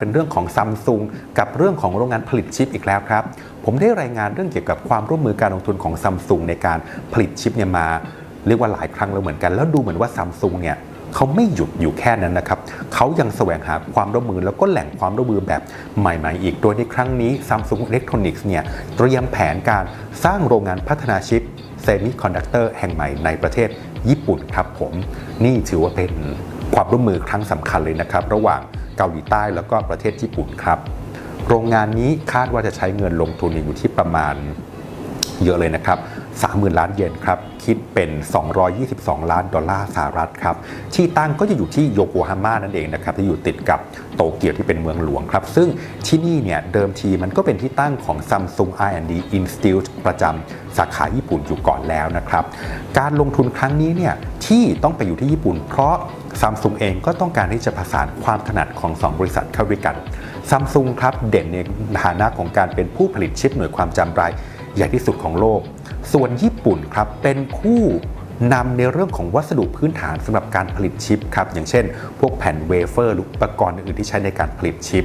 เป็นเรื่องของซัมซุงกับเรื่องของโรงงานผลิตชิปอีกแล้วครับ ผมได้รายงานเรื่องเกี่ยวกับความร่วมมือการลงทุนของซัมซุงในการผลิตชิปเนี่ยมาเรียกว่าหลายครั้งแล้วเหมือนกัน แล้วดูเหมือนว่าซัมซุงเนี่ยเขาไม่หยุดอยู่แค่นั้นนะครับ เขายังแสวงหาความร่วมมือแล้วก็แหล่งความร่วมมือแบบใหม่ๆอีก โดยในครั้งนี้ Samsung Electronics เนี่ยเตรียมแผนการสร้างโรงงานพัฒนาชิปเซมิคอนดักเตอร์แห่งใหม่ในประเทศญี่ปุ่นครับผม นี่ถือว่าเป็นความร่วมมือครั้งสำคัญเลยนะครับ ระหว่าง เกาหลีใต้แล้วก็ประเทศญี่ปุ่นครับ โรงงานนี้คาดว่าจะใช้เงินลงทุนอยู่ที่ประมาณเยอะเลยนะครับ 30,000 ล้านเยนครับ คิดเป็น 222 ล้านดอลลาร์สหรัฐครับ ที่ตั้งก็จะอยู่ที่โยโกฮาม่านั่นเองนะครับ ที่อยู่ติดกับโตเกียวที่เป็นเมืองหลวงครับ ซึ่งที่นี่เนี่ยเดิมทีมันก็เป็นที่ตั้งของ Samsung R&D Institute ประจำสาขาญี่ปุ่นอยู่ก่อนแล้วนะครับ การลงทุนครั้งนี้เนี่ยที่ต้องไปอยู่ที่ญี่ปุ่น เพราะ Samsung เองก็ต้องการที่จะผสานความถนัดของ 2 บริษัทเข้าด้วยกัน Samsung ครับเด่นในฐานะของการเป็นผู้ผลิตชิปหน่วยความจำรายใหญ่ที่สุดของโลก ส่วนญี่ปุ่นครับเป็นผู้นำในเรื่องของวัสดุพื้นฐานสำหรับการผลิตชิปครับอย่างเช่น พวกแผ่นเวเฟอร์หรืออุปกรณ์อื่นๆที่ใช้ในการผลิตชิป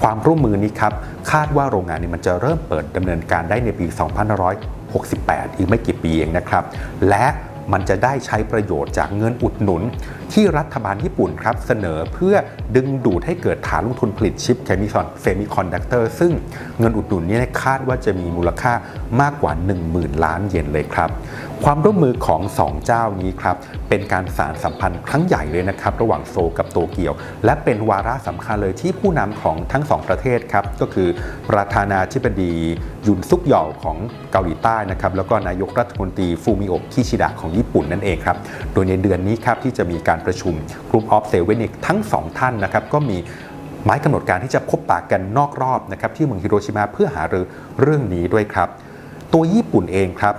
ความร่วมมือนี้ครับคาดว่าโรงงานนี้มันจะเริ่มเปิดดำเนินการได้ในปี 2568 อีกไม่กี่ปีเองนะครับ และ มันจะได้ใช้ประโยชน์จากเงินอุดหนุน ที่รัฐบาลญี่ปุ่นครับเสนอเพื่อดึงดูดให้เกิดฐานลงทุนผลิตชิปเคมีคอนเซมิคอนดักเตอร์ซึ่งเงินอุดหนุนนี้คาดว่าจะมีมูลค่ามากกว่า 10,000 ล้านเยนเลยครับ ความร่วมมือของ 2 เจ้านี้ครับเป็นการสารสัมพันธ์ครั้งใหญ่เลยนะครับ ระหว่างโซกับโตเกียว และเป็นวาระสำคัญเลยที่ผู้นำของทั้งสองประเทศครับก็คือประธานาธิบดียุนซุกยอลของเกาหลีใต้นะครับแล้วก็นายกรัฐมนตรีฟูมิโอะคิชิดะของญี่ปุ่นนั่นเองครับ โดยในเดือนนี้ครับที่จะมีการประชุม Group of Seven อีกทั้งสองท่านนะครับก็มีหมายกำหนดการที่จะพบปากกันนอกรอบนะครับที่เมืองฮิโรชิมาเพื่อหารือเรื่องนี้ด้วยครับ ตัวญี่ปุ่นเองครับ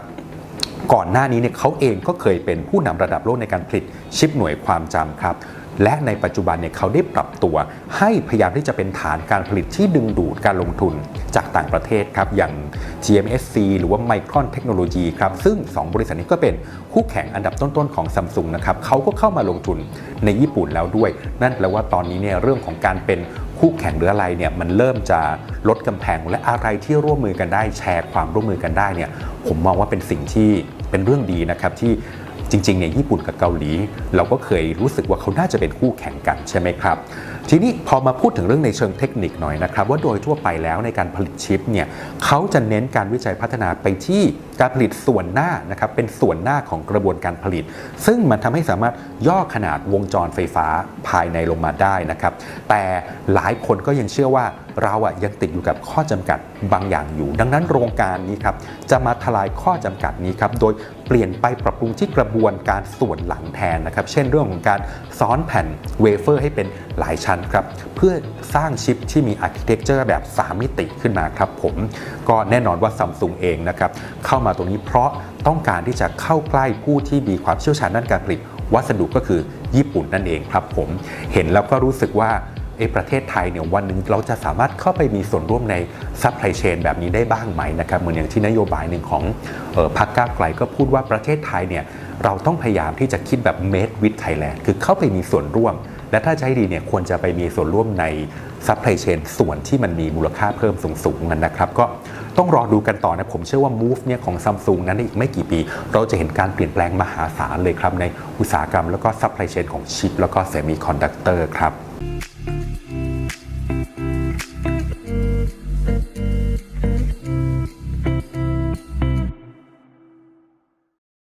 ก่อนหน้านี้เนี่ยเขาเองก็เคยเป็นผู้นำระดับโลกในการผลิตชิปหน่วยความจำครับ และในปัจจุบันเนี่ยเขาได้ปรับตัว ให้พยายามที่จะเป็นฐานการผลิตที่ดึงดูดการลงทุนจากต่างประเทศครับอย่าง GMSC หรือว่า Micron Technology ครับซึ่ง 2 บริษัทนี้ก็เป็นคู่แข่งอันดับต้นๆของ Samsung นะครับเขาก็เข้ามาลงทุนในญี่ปุ่นแล้วด้วย นั่นแปลว่าตอนนี้เนี่ยเรื่องของการเป็นคู่แข่งหรืออะไรเนี่ยมันเริ่มจะลดกำแพงและอะไรที่ร่วมมือกันได้แชร์ความร่วมมือกันได้เนี่ยผมมองว่าเป็นสิ่งที่เป็นเรื่องดีนะครับที่ จริงๆเนี่ยญี่ปุ่นกับเกาหลี เราก็เคยรู้สึกว่าเขาน่าจะเป็นคู่แข่งกันใช่ไหมครับ ทีนี้พอมาพูดถึงเรื่องในเชิงเทคนิคหน่อยนะครับ ว่าโดยทั่วไปแล้วในการผลิตชิปเนี่ยเขาจะเน้นการวิจัยพัฒนาไปที่การผลิตส่วนหน้านะครับเป็นส่วนหน้าของกระบวนการผลิต ซึ่งมันทำให้สามารถย่อขนาดวงจรไฟฟ้าภายในลงมาได้นะครับ แต่หลายคนก็ยังเชื่อว่า เราอะยังติดอยู่กับข้อจำกัดบางอย่างอยู่ ดังนั้นโรงการนี้ครับจะมาทลายข้อจำกัดนี้ครับโดยเปลี่ยนไปปรับปรุงที่กระบวนการส่วนหลังแทนนะครับ เช่นเรื่องของการซ้อนแผ่นเวเฟอร์ให้เป็นหลายชั้นครับเพื่อสร้างชิปที่มีอาร์เคเต็กเจอร์แบบ 3 มิติขึ้นมาครับผมก็แน่นอนว่าซัมซุงเองนะครับเข้ามาตรงนี้เพราะต้องการที่จะเข้าใกล้ผู้ที่มีความเชี่ยวชาญด้านการผลิตวัสดุก็คือญี่ปุ่นนั่นเองครับผมเห็นแล้วก็รู้สึกว่า เอประเทศไทยเนี่ยวันหนึ่งเราจะสามารถเข้าไปมีส่วนร่วมในซัพพลายเชนแบบนี้ได้บ้างไหมนะครับเหมือนอย่างที่นโยบายหนึ่งของออพรรคก้าวไกลก็พูดว่าประเทศไทยเนี่ยเราต้องพยายามที่จะคิดแบบ made with Thailand คือเข้าไปมีส่วนร่วม และถ้าให้ดีเนี่ยควรจะไปมีส่วนร่วมในซัพพลายเชนส่วนที่มันมีมูลค่าเพิ่มสูงๆกันนะครับ ก็ต้องรอดูกันต่อนะ ผมเชื่อว่า move เนี่ยของซัมซุงนั้นในอีกไม่กี่ปี เราจะเห็นการเปลี่ยนแปลงมหาศาลเลยครับ ในอุตสาหกรรมแล้วก็ซัพพลายเชนของชิป แล้วก็เซมิคอนดักเตอร์ครับ